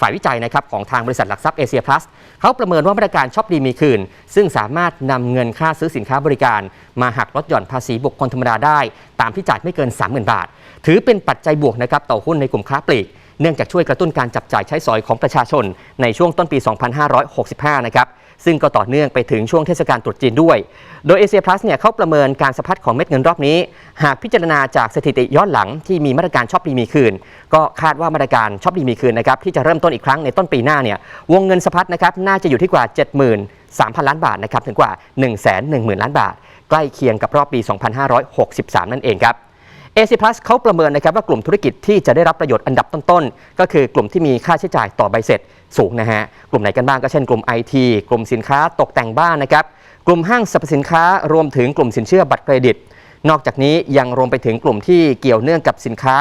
ฝ่ายวิจัยนะครับของทางบริษัทหลักทรัพย์เอเชียพลัสเขาประเมินว่ามาตรการช็อปดีมีคืน ซึ่งสามารถนำเงินค่าซื้อสินค้าบริการ มาหักลดหย่อนภาษีบุคคลธรรมดาได้ ตามที่จ่ายไม่เกิน 30,000 บาท ถือเป็นปัจจัยบวกนะครับต่อหุ้นในกลุ่มค้าปลีก เนื่องจากช่วยกระตุ้นการจับจ่ายใช้สอยของประชาชนในช่วงต้นปี 2565 นะครับ ซึ่งก็ต่อเนื่องไปถึงช่วงเทศกาลตรุษจีนด้วย โดยเอเชียพลัสเนี่ยเขาประเมินการสะพัดของเม็ดเงินรอบนี้ หากพิจารณาจากสถิติย้อนหลังที่มีมาตรการช็อปดีมีคืน ก็คาดว่ามาตรการช็อปดีมีคืนนะครับที่จะเริ่มต้นอีกครั้งในต้นปีหน้าเนี่ยวงเงินสะพัดนะครับน่าจะอยู่ที่กว่า 73,000 ล้านบาทนะครับถึงกว่า 110,000 ล้านบาท ใกล้เคียงกับรอบปี 2563 นั่นเองครับ a อ Plus เขาประเมินนะครับว่ากลุ่มธุรกิจที่จะได้รับประโยชน์อันดับต้นๆ ก็คือกลุ่มที่มีค่าใช้จ่ายต่อใบเสร็จสูงนะฮะ กลุ่มไหนกันบ้างก็เช่นกลุ่ม IT กลุ่มสินค้าตกแต่งบ้านนะครับ กลุ่มห้างสรรพสินค้ารวมถึงกลุ่มสินเชื่อบัตรเครดิต นอกจากนี้ยังรวมไปถึงกลุ่มที่เกี่ยวเนื่องกับสินค้า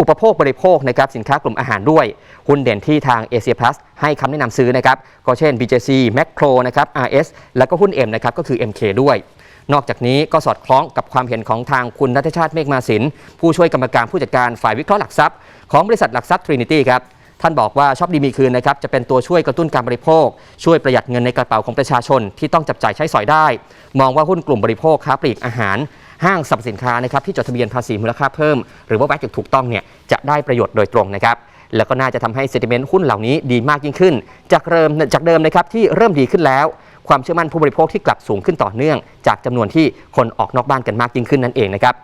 อุปโภคบริโภคนะครับสินค้ากลุ่มอาหารด้วย หุ้นเด่นที่ทาง Asia Plus ให้คำแนะนำซื้อนะครับก็เช่น BJC Macro นะครับ RS แล้วก็หุ้น M นะครับก็คือ MK ด้วย นอกจากนี้ก็สอดคล้องกับความเห็นของทางคุณนัทชาติเมฆมาสิน ผู้ช่วยกรรมการผู้จัดการฝ่ายวิเคราะห์หลักทรัพย์ของบริษัทหลักทรัพย์ Trinity ครับท่านบอกว่าชอบดีมีคืนนะครับจะเป็นตัวช่วยกระตุ้นการบริโภค ช่วยประหยัดเงินในกระเป๋าของประชาชน ที่ต้องจับจ่ายใช้สอยได้ มองว่าหุ้นกลุ่มบริโภคค้าปลีกอาหาร ห้างสรรพสินค้านะครับที่จดทะเบียนภาษีมูลค่าเพิ่ม หรือว่าแวดอย่างถูกต้องเนี่ยจะได้ประโยชน์โดยตรงนะครับแล้วก็น่าจะทำให้เซติเมนต์หุ้นเหล่านี้ดีมากยิ่งขึ้น จากเดิมจากเดิมนะครับที่เริ่มดีขึ้นแล้ว ความเชื่อมั่นผู้บริโภคที่กลับสูงขึ้นต่อเนื่อง จากจำนวนที่คนออกนอกบ้านกันมากยิ่งขึ้นนั่นเองนะครับ